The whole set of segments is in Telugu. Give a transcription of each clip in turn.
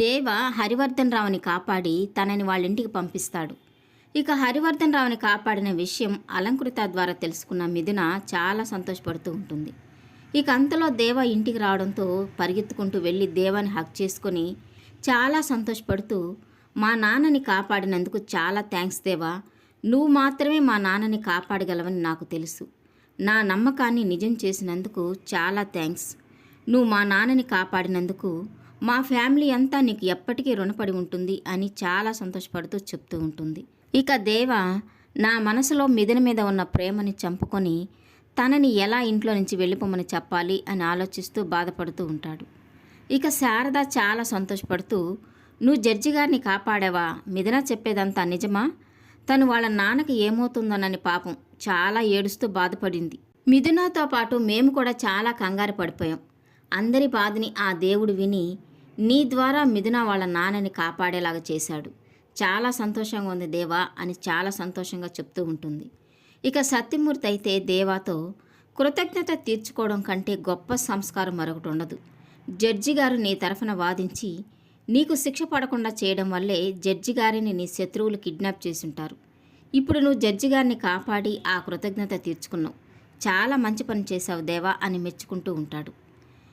దేవ హరివర్ధన్ రావుని కాపాడి తనని వాళ్ళ ఇంటికి పంపిస్తాడు. ఇక హరివర్ధన్ రావుని కాపాడిన విషయం అలంకృత ద్వారా తెలుసుకున్న మిథున చాలా సంతోషపడుతూ ఉంటుంది. ఇక అంతలో దేవ ఇంటికి రావడంతో పరిగెత్తుకుంటూ వెళ్ళి దేవాని హక్ చేసుకొని చాలా సంతోషపడుతూ మా నాన్నని కాపాడినందుకు చాలా థ్యాంక్స్ దేవా. నువ్వు మాత్రమే మా నాన్నని కాపాడగలవని నాకు తెలుసు. నా నమ్మకాన్ని నిజం చేసినందుకు చాలా థ్యాంక్స్ నువ్వు మా నాన్నని కాపాడినందుకు మా ఫ్యామిలీ అంతా నీకు ఎప్పటికీ రుణపడి ఉంటుంది అని చాలా సంతోషపడుతూ చెప్తూ ఉంటుంది. ఇక దేవ నా మనసులో మిదిన మీద ఉన్న ప్రేమని చంపుకొని తనని ఎలా ఇంట్లో నుంచి వెళ్ళిపోమని చెప్పాలి అని ఆలోచిస్తూ బాధపడుతూ ఉంటాడు. ఇక శారద చాలా సంతోషపడుతూ నువ్వు జడ్జి గారిని కాపాడావా? మిథున చెప్పేదంతా నిజమా? తను వాళ్ళ నాన్నకి ఏమవుతుందోనని పాపం చాలా ఏడుస్తూ బాధపడింది. మిథునతో పాటు మేము కూడా చాలా కంగారు పడిపోయాం. అందరి బాధని ఆ దేవుడు విని నీ ద్వారా మిథున వాళ్ళ నాన్నని కాపాడేలాగా చేశాడు. చాలా సంతోషంగా ఉంది దేవా అని చాలా సంతోషంగా చెప్తూ ఉంటుంది. ఇక సత్యమూర్తి అయితే దేవాతో కృతజ్ఞత తీర్చుకోవడం కంటే గొప్ప సంస్కారం మరొకటి ఉండదు. జడ్జి గారు నీ తరఫున వాదించి నీకు శిక్ష పడకుండా చేయడం వల్లే జడ్జి గారిని నీ శత్రువులు కిడ్నాప్ చేసుంటారు. ఇప్పుడు నువ్వు జడ్జి గారిని కాపాడి ఆ కృతజ్ఞత తీర్చుకున్నావు. చాలా మంచి పని చేశావు దేవా అని మెచ్చుకుంటూ ఉంటాడు.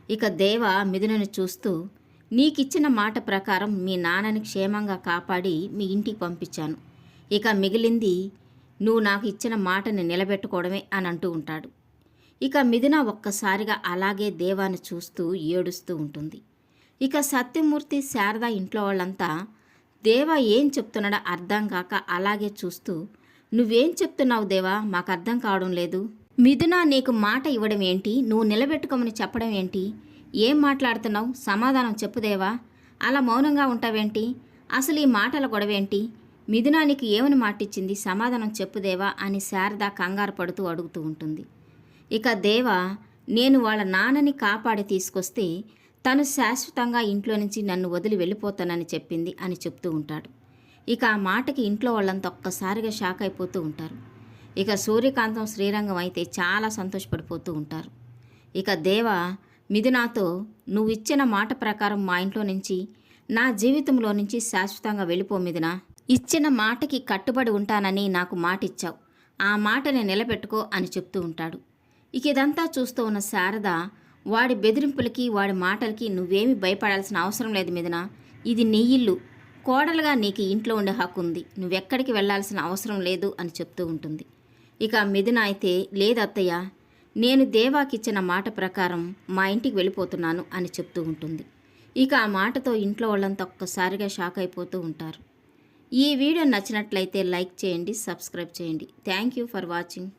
ఇక దేవ మిథునను చూస్తూ నీకిచ్చిన మాట ప్రకారం మీ నాన్నని క్షేమంగా కాపాడి మీ ఇంటికి పంపించాను. ఇక మిగిలింది నువ్వు నాకు ఇచ్చిన మాటని నిలబెట్టుకోవడమే అని అంటూ ఉంటాడు. ఇక మిథున ఒక్కసారిగా అలాగే దేవాన్ని చూస్తూ ఏడుస్తూ ఉంటుంది. ఇక సత్యమూర్తి శారద ఇంట్లో వాళ్ళంతా దేవ ఏం చెప్తున్నాడో అర్థం కాక అలాగే చూస్తూ నువ్వేం చెప్తున్నావు దేవా? మాకు అర్థం కావడం లేదు. మిథున నీకు మాట ఇవ్వడం ఏంటి? నువ్వు నిలబెట్టుకోమని చెప్పడం ఏంటి? ఏం మాట్లాడుతున్నావు? సమాధానం చెప్పుదేవా అలా మౌనంగా ఉంటావేంటి? అసలు ఈ మాటల గొడవేంటి? మిథున నీకు ఏమని మాటిచ్చింది? సమాధానం చెప్పుదేవా అని శారద కంగారు పడుతూ అడుగుతూ ఉంటుంది. ఇక దేవ నేను వాళ్ళ నాన్నని కాపాడి తీసుకొస్తే తను శాశ్వతంగా ఇంట్లో నుంచి నన్ను వదిలి వెళ్ళిపోతానని చెప్పింది అని చెప్తూ ఉంటాడు. ఇక ఆ మాటకి ఇంట్లో వాళ్ళంతా ఒక్కసారిగా షాక్ అయిపోతూ ఉంటారు. ఇక సూర్యకాంతం శ్రీరంగం అయితే చాలా సంతోషపడిపోతూ ఉంటారు. ఇక దేవ మిథునాతో నువ్వు ఇచ్చిన మాట ప్రకారం మా ఇంట్లో నుంచి నా జీవితంలో నుంచి శాశ్వతంగా వెళ్ళిపో మిథున ఇచ్చిన మాటకి కట్టుబడి ఉంటానని నాకు మాట ఇచ్చావు ఆ మాటని నిలబెట్టుకో అని చెప్తూ ఉంటాడు. ఇక ఇదంతా చూస్తూ ఉన్న శారద వాడి బెదిరింపులకి వాడి మాటలకి నువ్వేమి భయపడాల్సిన అవసరం లేదు మిథున ఇది నీ ఇల్లు. కోడలుగా నీకు ఇంట్లో ఉండే హక్కు ఉంది. నువ్వెక్కడికి వెళ్ళాల్సిన అవసరం లేదు అని చెప్తూ ఉంటుంది. ఇక మిథున అయితే లేదు అత్తయ్య నేను దేవాకిచ్చిన మాట ప్రకారం మా ఇంటికి వెళ్ళిపోతున్నాను అని చెప్తూ ఉంటుంది. ఇక ఆ మాటతో ఇంట్లో వాళ్ళంతా ఒక్కసారిగా షాక్ అయిపోతూ ఉంటారు. ఈ వీడియో నచ్చినట్లయితే లైక్ చేయండి సబ్స్క్రైబ్ చేయండి. Thank you for watching.